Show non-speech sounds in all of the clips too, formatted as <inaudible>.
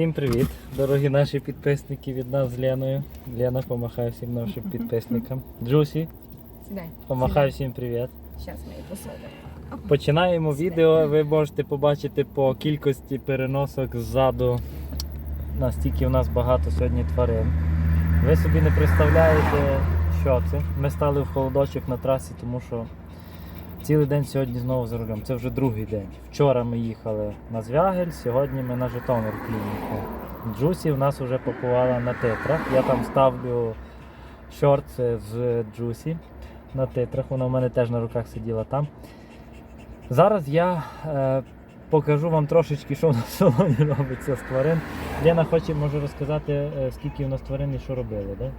Всім привіт, дорогі наші підписники від нас з Леною. Лена, помахай всім нашим підписникам. Джусі, Сідай. помахай всім привіт. Зараз ми її посадимо. Починаємо відео. Ви можете побачити по кількості переносок ззаду. Настільки у нас багато сьогодні тварин. Ви собі не представляєте, що це. Ми стали в холодочок на трасі, тому що цілий день сьогодні знову за рулем. Це вже другий день. Вчора ми їхали на Звягель, сьогодні ми на Житомир клініку. Джусі в нас вже попувала на титрах. Я там ставлю шорти з Джусі на титрах. Вона в мене теж на руках сиділа там. Зараз я е, покажу вам трошечки, що в нас в салоні <laughs> робиться з тварин. Лена хоче може розказати, е, скільки в нас тварин і що робили. Да?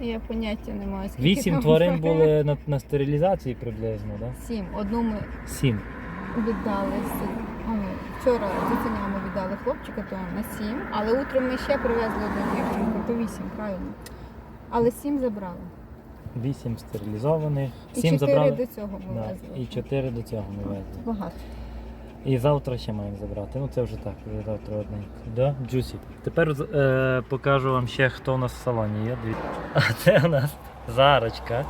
Я поняття не маю. скільки Вісім там тварин були на, на стерилізації приблизно, да? Сім. Одну ми Сім. віддали. а, ну, Вчора цуценя ми віддали хлопчика, то на сім. Але утром ми ще привезли одну дівчинку, то вісім, правильно. Але сім забрали. Вісім стерилізованих. І Сім чотири забрали. до цього ми Да, везли. і чотири до цього ми везли. Багато. І завтра ще маємо забрати. Ну це вже так, вже завтра одненько. Да? Джусі. Тепер е, покажу вам ще, хто у нас в салоні є. А це у нас зарочка,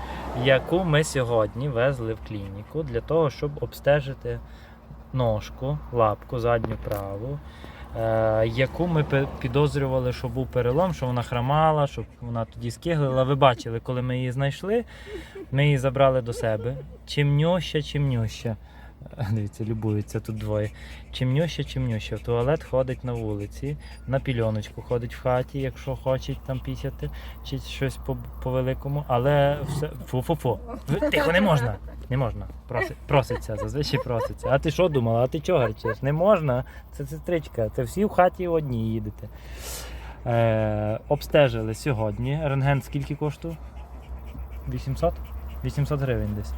яку ми сьогодні везли в клініку для того, щоб обстежити ножку, лапку, задню праву. Е, яку ми підозрювали, що був перелом, що вона хромала, щоб вона тоді скиглила. Ви бачили, коли ми її знайшли, ми її забрали до себе. Чимнюща, чимнюща. Е, <laughs> Дивіться, любуються тут двоє. Чимнюща, чимнюща. В туалет ходить на вулиці, на пільоночку ходить в хаті, якщо хоче там пісяти, чи щось по, по великому, але все. Фу-фу-фу. Тихо, не можна. Не можна. Проси, проситься, зазвичай проситься. А ти що думала? А ти чого гарчиш? Не можна. Це сестричка. Це всі в хаті одні їдете. Е, обстежили сьогодні. Рентген скільки коштує? 800? 800 гривень десь.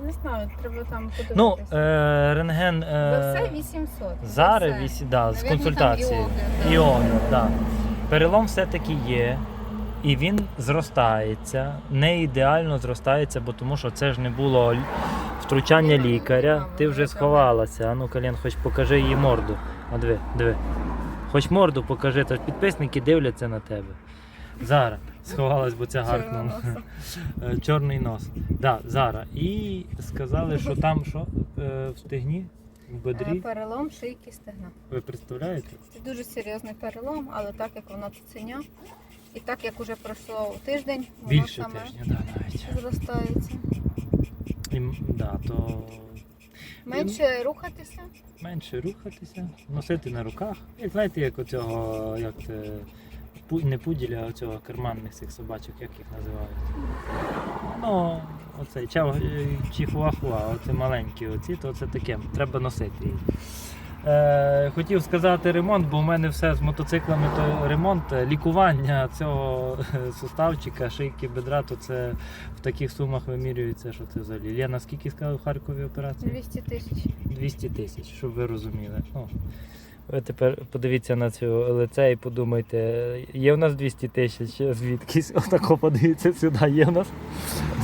Я не знаю, треба там подивитися. Ну, е, рентген. За все Е, 800. Зараз За все. вісі, да, з Навірно, консультації. там і Іону, да. Перелом все-таки є. І він зростається, не ідеально зростається, бо тому що це ж не було л- втручання ну, лікаря. ну, Ти вже ну, сховалася. А ну, Калін, хоч покажи її морду. А диви, диви. Хоч морду покажи, то ж підписники дивляться на тебе. Зараз сховалась, бо це гаркнуло. <laughs> Е, Чорний нос. Да, зараз. І сказали, що там що е, в стегні, в Е, бедрі. Перелом шийки стегна. Ви представляєте? Це дуже серйозний перелом, але так як вона цуценя, і так як уже пройшло тиждень, воно Більше саме тижня, да, навіть. зростається. І, да, то Менше рухатися. менше рухатися, носити на руках. Як знаєте, як оцього, як це, не пуділя, а оцього карманних цих собачок, як їх називають. Ну, оцей е, чихуахуа, оце маленькі оці, то це таке, треба носити. Е, хотів сказати ремонт, бо в мене все з мотоциклами, то ремонт, лікування цього е, суставчика, шийки бедра, то це в таких сумах вимірюється, що це взагалі. Лена, скільки сказав в Харкові операції? 200 тисяч. 200 тисяч, щоб ви розуміли. Ну, ви тепер подивіться на цю лице і подумайте, є в нас 200 тисяч звідкись? Отако подивіться сюди, є в нас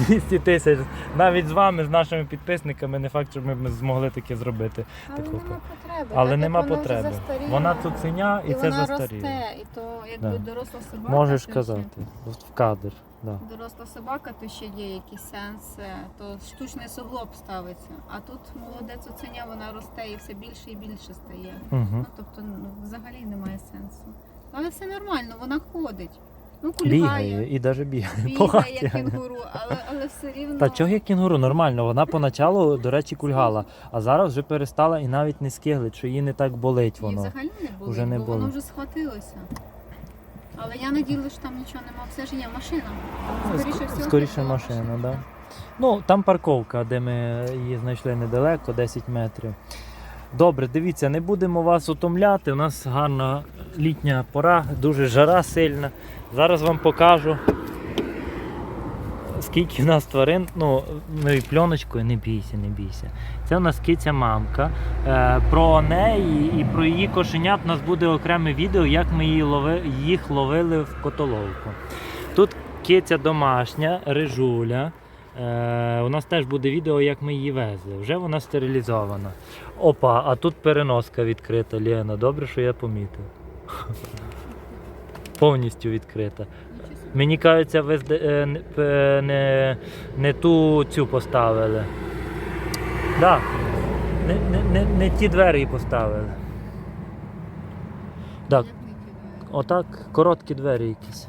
200 тисяч. Навіть з вами, з нашими підписниками, не факт, що ми б змогли таке зробити. Але Таку нема потреби. Але так нема вона потреби. Вона цуценя і, і це вона застаріло. росте, і то якби Да. доросла собака. Можеш казати, в кадр. Да. Доросла собака, то ще є якийсь сенс, е, то штучний суглоб ставиться. А тут молоде цуценя, вона росте і все більше і більше стає. Угу. Ну тобто ну, взагалі немає сенсу. Але все нормально, вона ходить. Ну, Бігає кульгає, і навіть бігає. бігає, як кенгуру, але, але все рівно. Та чого як кінгуру? Нормально. Вона поначалу, до речі, кульгала, а зараз вже перестала і навіть не скиглить, що їй не так болить Їй воно. взагалі не болить, Вже не бо воно вже схватилося. Але я надіюсь, що там нічого нема. Все ж є машина. Скоріше всього, Скоріше це машина, машина, да. так. Ну, там парковка, де ми її знайшли недалеко, 10 метрів. Добре, дивіться, не будемо вас утомляти. У нас гарна літня пора, дуже жара сильна. Зараз вам покажу, скільки в нас тварин. Ну, ми пленочкою, не бійся, не бійся. Це у нас киця мамка. Е, про неї і про її кошенят у нас буде окреме відео, як ми її лови, їх ловили в котоловку. Тут киця домашня, рижуля. Е, у нас теж буде відео, як ми її везли. Вже вона стерилізована. Опа, а тут переноска відкрита, Лена. Добре, що я помітив. <laughs> Повністю відкрита. Мені кажеться, ви е, не, не, не ту цю поставили. Да. Не, не, не, ті двері поставили. Так, отак короткі двері якісь.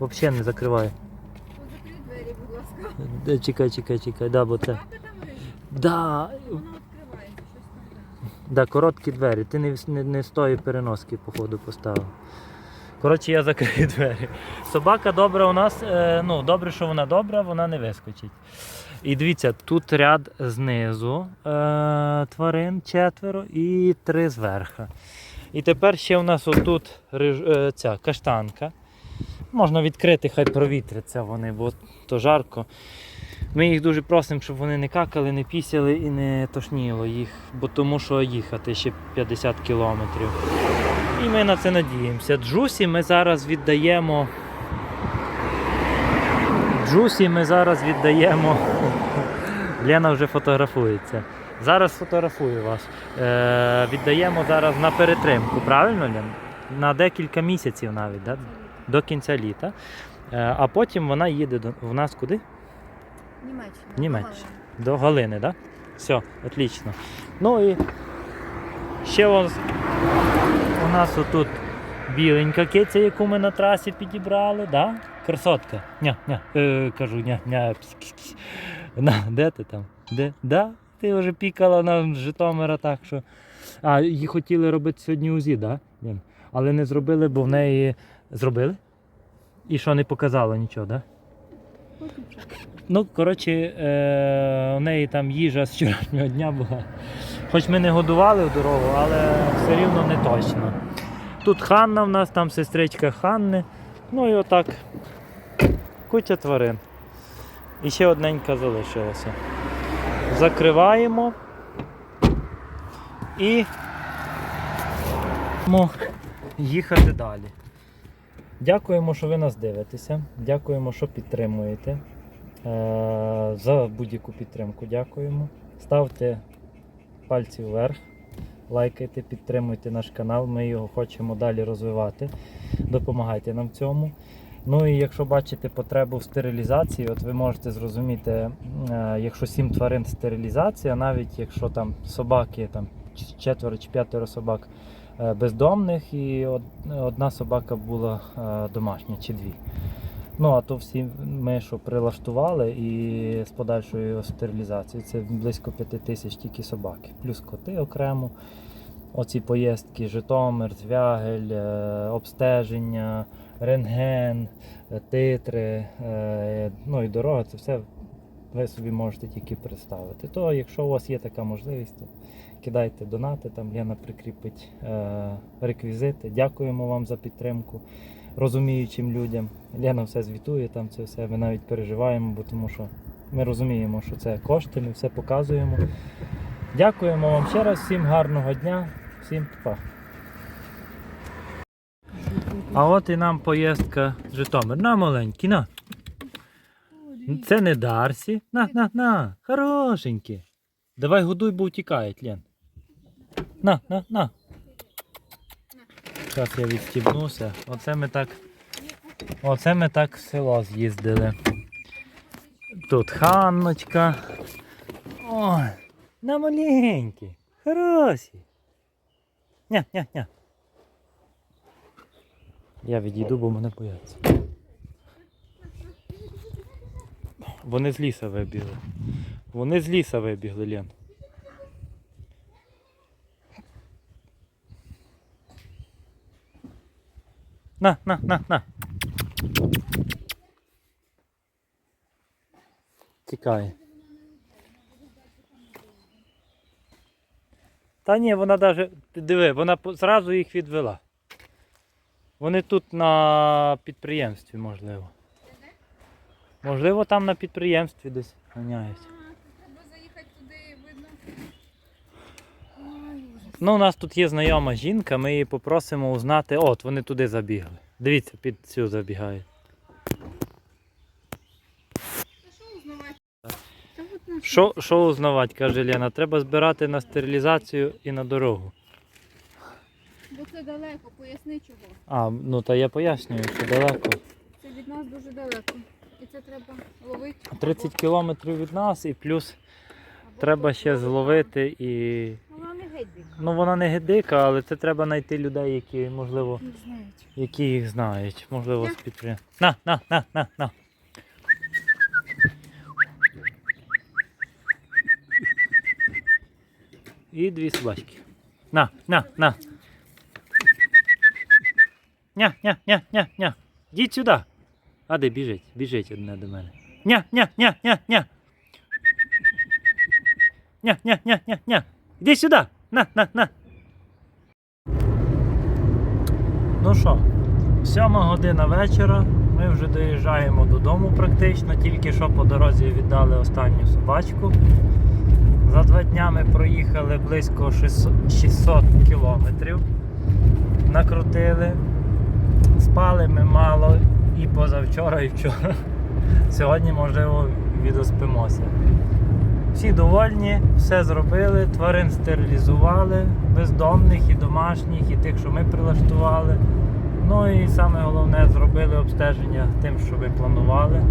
Взагалі не закриває. О, Закрий двері, будь ласка. Чекай, чекай, чекай, да, бо це. Да. да, короткі двері. Ти не, не, не з тої переноски, походу, поставив. Коротше, я закрию <laughs> двері. Собака добра у нас, е, ну, добре, що вона добра, вона не вискочить. І дивіться, тут ряд знизу е, тварин четверо і три зверху. І тепер ще у нас отут е, ця каштанка. Можна відкрити, хай провітряться вони, бо то жарко. Ми їх дуже просимо, щоб вони не какали, не пісяли і не тошніло їх, бо тому що їхати ще 50 кілометрів. І ми на це надіємося. Джусі ми зараз віддаємо. Джусі ми зараз віддаємо. <laughs> Лена вже фотографується. Зараз фотографую вас. Е, віддаємо зараз на перетримку, правильно, Лен? На декілька місяців навіть, да? до кінця літа. Е, а потім вона їде до в нас куди? Німеччина. Німеччина. До Галини, так? Да? Все, отлично. Ну і ще у нас, отут біленька киця, яку ми на трасі підібрали, да? Красотка. Ня, ня, е, кажу, ня, ня. На, де ти там? Де? Да? Ти вже пікала на Житомира так, що. А, її хотіли робити сьогодні УЗІ, да? Але не зробили, бо в неї. Зробили? І що не показало нічого, так? Да? Ну, коротше, е, у неї там їжа з вчорашнього дня була. Хоч ми не годували в дорогу, але все рівно не точно. Тут Ханна в нас, там сестричка Ханни. Ну і отак. Куча тварин. І ще одненька залишилася. Закриваємо і їхати далі. Дякуємо, що ви нас дивитеся. Дякуємо, що підтримуєте. Е, За будь-яку підтримку дякуємо. Ставте пальці вверх, лайкайте, підтримуйте наш канал. Ми його хочемо далі розвивати. Допомагайте нам в цьому. Ну і якщо бачите потребу в стерилізації, от ви можете зрозуміти, е, якщо сім тварин стерилізація, навіть якщо там собаки, там четверо чи п'ятеро собак е, бездомних, і одна собака була е, домашня чи дві. Ну, а то всі ми що прилаштували і з подальшою стерилізацією. Це близько п'яти тисяч тільки собаки. Плюс коти окремо. Оці поїздки, Житомир, Звягель, е, обстеження, рентген, е, титри, е, ну і дорога, це все ви собі можете тільки представити. То якщо у вас є така можливість, то кидайте донати, там Лена прикріпить реквізити. Дякуємо вам за підтримку розуміючим людям. Лена все звітує, там це все. Ми навіть переживаємо, бо тому що ми розуміємо, що це кошти, ми все показуємо. Дякуємо вам ще раз, всім гарного дня, всім па. А от і нам поїздка в Житомир. На маленький, на. Це не Дарсі. На, на, на. Хорошенькі. Давай годуй, бо втікають, Лен. На, на, на. Зараз я відстібнуся. Оце ми так. Оце ми так в село з'їздили. Тут Ханночка. Ой, на маленькі. Хороші. Ня, ня, ня. Я відійду, бо мене бояться. Вони з ліса вибігли. Вони з ліса вибігли, Лен. На, на, на, на. Тікає. Та ні, вона навіть, диви, вона зразу їх відвела. Вони тут на підприємстві, можливо. Можливо, там на підприємстві десь ганяють. Треба заїхати туди, видно. Ой, ужас. Ну, у нас тут є знайома жінка, ми її попросимо узнати. От, вони туди забігли. Дивіться, під цю забігають. Що Що, що узнавати, каже Лена, треба збирати на стерилізацію і на дорогу. Бо це далеко, поясни чого. А, ну та я пояснюю, що далеко. Це від нас дуже далеко. І це треба ловити. 30 кілометрів від нас і плюс або- треба ще зловити і. Ну, Вона не геть. Ну вона не дика, але це треба знайти людей, які, можливо, Не знають. які їх знають. Можливо, з підприємства. На, на, на, на, на. І дві собачки. На, на, на. Ня, ня, ня, ня, ня. Йдіть сюди. А де біжить? Біжить одне до мене. Ня, ня, ня, ня, ня. Ня, ня, ня, ня, ня. Іди сюди. На, на, на. Ну що, сьома година вечора. Ми вже доїжджаємо додому практично, тільки що по дорозі віддали останню собачку. За два дня ми проїхали близько 600 600 кілометрів. Накрутили. Спали ми мало і позавчора, і вчора. Сьогодні, можливо, відоспимося. Всі довольні, все зробили, тварин стерилізували, бездомних і домашніх, і тих, що ми прилаштували. Ну і саме головне зробили обстеження тим, що ви планували.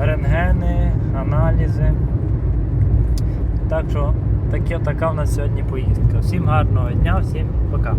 Рентгени, аналізи. Так що таке, така в нас сьогодні поїздка. Всім гарного дня, всім пока.